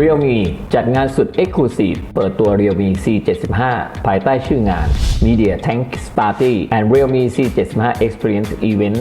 Realme จัดงานสุด Exclusive เปิดตัว Realme C75 ภายใต้ชื่องาน Media Tanks Party and Realme C75 Experience Event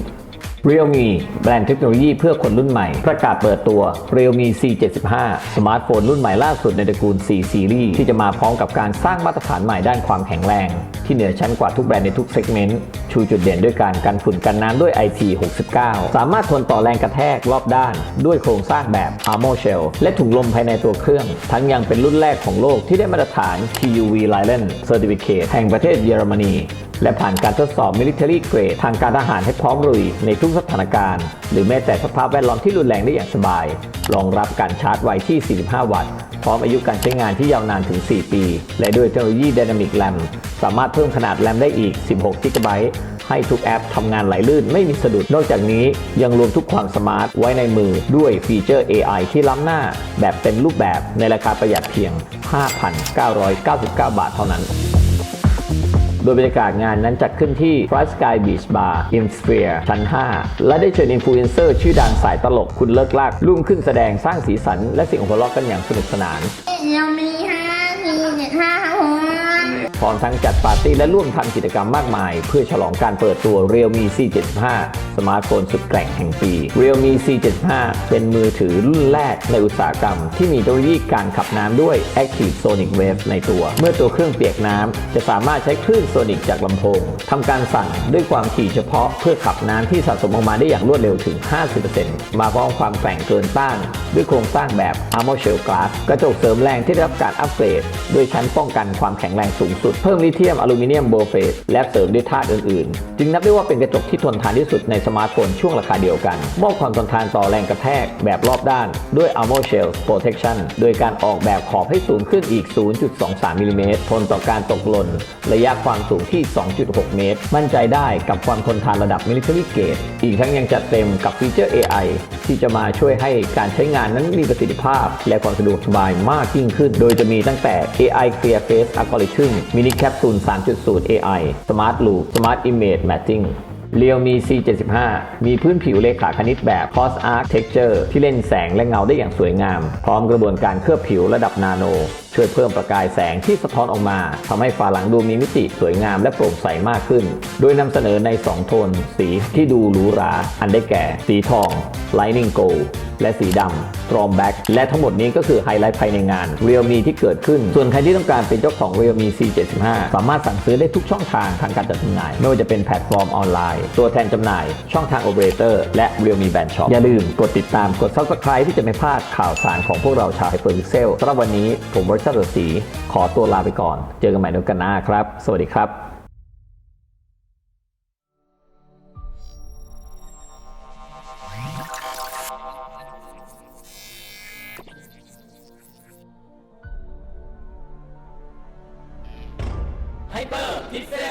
Realme แบรนด์เทคโนโลยีเพื่อคนรุ่นใหม่ ประกาศเปิดตัว Realme C75 สมาร์ทโฟนรุ่นใหม่ล่าสุดในตระกูล C Series ที่จะมาพร้อมกับการสร้างมาตรฐานใหม่ด้านความแข็งแรง ที่เหนือชั้นกว่าทุกแบรนด์ในทุกเซกเมนต์ชูจุดเด่นด้วยการกันฝุ่นกันน้ำด้วย IP69 สามารถทนต่อแรงกระแทกรอบด้าน ด้วยโครงสร้างแบบ Armor Shell และถุงลมภายในตัวเครื่อง ทั้งยังเป็นรุ่นแรกของโลกที่ได้มาตรฐาน TUV Lion Certificate แห่งประเทศเยอรมนี และผ่านการทดสอบ Military Grade ทางการทหารให้พร้อมลุยในทุกสถานการณ์ หรือแม้แต่สภาพแวดล้อมที่รุนแรงได้อย่างสบาย รองรับการชาร์จไวที่ 45 วัตต์ พร้อมอายุการใช้งานที่ยาวนานถึง 4 ปี และด้วยเทคโนโลยี Dynamic RAM สามารถเพิ่มขนาดแรมได้อีก 16 g b ให้ทุกแอปทำงานไหลลื่นไม่มีสะดุด นอกจากนี้ยังรวมทุกความสมาร์ทไว้ในมือด้วยฟีเจอร์ AI ที่ล้ำหน้า แบบเต็มรูปแบบในราคาประหยัดเพียง 5,999 บาทเท่านั้น โดยบรรยากาศงานนั้นจัดขึ้นที่ Fly Sky Beach Bar in Sphere ชั้น 5 และได้เชิญอินฟลูเอนเซอร์ชื่อดังสายตลกคุณเลิกลากร่วมขึ้นแสดงสร้างสีสันและเสิ่งหัวเราะกันอย่างสนุกสนานเรามีฮา สี่จ็ดห้าหกพร้อมทั้งจัดปาร์ตี้และร่วมทำกิจกรรมมากมาย เพื่อฉลองการเปิดตัว Realme C75 สมาร์ทโฟนสุดแกร่งแห่งปี Realme C75 เป็นมือถือรุ่นแรกในอุตสาหกรรม ที่มีเทคโนโลยีการขับน้ำด้วย Active Sonic Wave ในตัว เมื่อตัวเครื่องเปียกน้ำจะสามารถใช้คลื่นโซนิกจากลำโพงทำการสั่นด้วยความถี่เฉพาะเพื่อขับน้ำที่สะสมออกมาได้อย่างรวดเร็วถึง 50%มาพร้อมความแกร่งเกินต้านด้วยโครงสร้างแบบ Armor Shell Glass กระจกเสริมแรงที่ได้รับการอัปเกรดด้วยชั้นป้องกันความแข็งแรงสูงสุด เพิ่มลิเธียมอลูมิเนียมโบเฟตและเสริมด้วยธาตุอื่นๆ จึงนับได้ว่าเป็นกระจกที่ทนทานที่สุดในสมาร์ทโฟนช่วงราคาเดียวกัน มอบความทนทานต่อแรงกระแทกแบบรอบด้าน ด้วย Armor Shell Protection โดยการออกแบบขอบให้สูงขึ้นอีก 0.23มิลลิเมตรทนต่อการตกหล่นระยะความสูงที่ 2.6 เมตร มั่นใจได้กับความทนทานระดับ Military Grade อีกทั้งยังจัดเต็มกับฟีเจอร์ AI ที่จะมาช่วยให้การใช้งานนั้นมีประสิทธิภาพ และความสะดวกสบายมากยิ่งขึ้น โดยจะมีตั้งแต่ AI Clear Face Algorithm Mini Capsule 3.0 AI Smart Loop Smart Image Matching Realme C75 มีพื้นผิวเลขาคณิตแบบ Cross Arc Texture ที่เล่นแสงและเงาได้อย่างสวยงาม พร้อมกระบวนการเคลือบผิวระดับนาโน ช่วยเพิ่มประกายแสงที่สะท้อนออกมาทำให้ฝาหลังดูมีมิติสวยงามและโปร่งใสมากขึ้น โดยนำเสนอใน 2 โทน สีที่ดูหรูหรา อันได้แก่ สีทอง Lightning Gold และสีดำ Storm Black และทั้งหมดนี้ก็คือไฮไลท์ภายในงาน Realme ที่เกิดขึ้น ส่วนใครที่ต้องการเป็นเจ้าของ Realme C75 สามารถสั่งซื้อได้ทุกช่องทางทางการจัดจำหน่าย ไม่ว่าจะเป็นแพลตฟอร์มออนไลน์ ตัวแทนจำหน่าย ช่องทางโอเปอเรเตอร์และ Realme Band Shop อย่าลืมกดติดตามกด Subscribe ที่จะไม่พลาดข่าวสารของพวกเราชาว Hyperpixel สำหรับวันนี้ผมบริสันสีขอตัวลาไปก่อน เจอกันใหม่ในกันหน้าครับ สวัสดีครับไฮเปอร์พิเศษ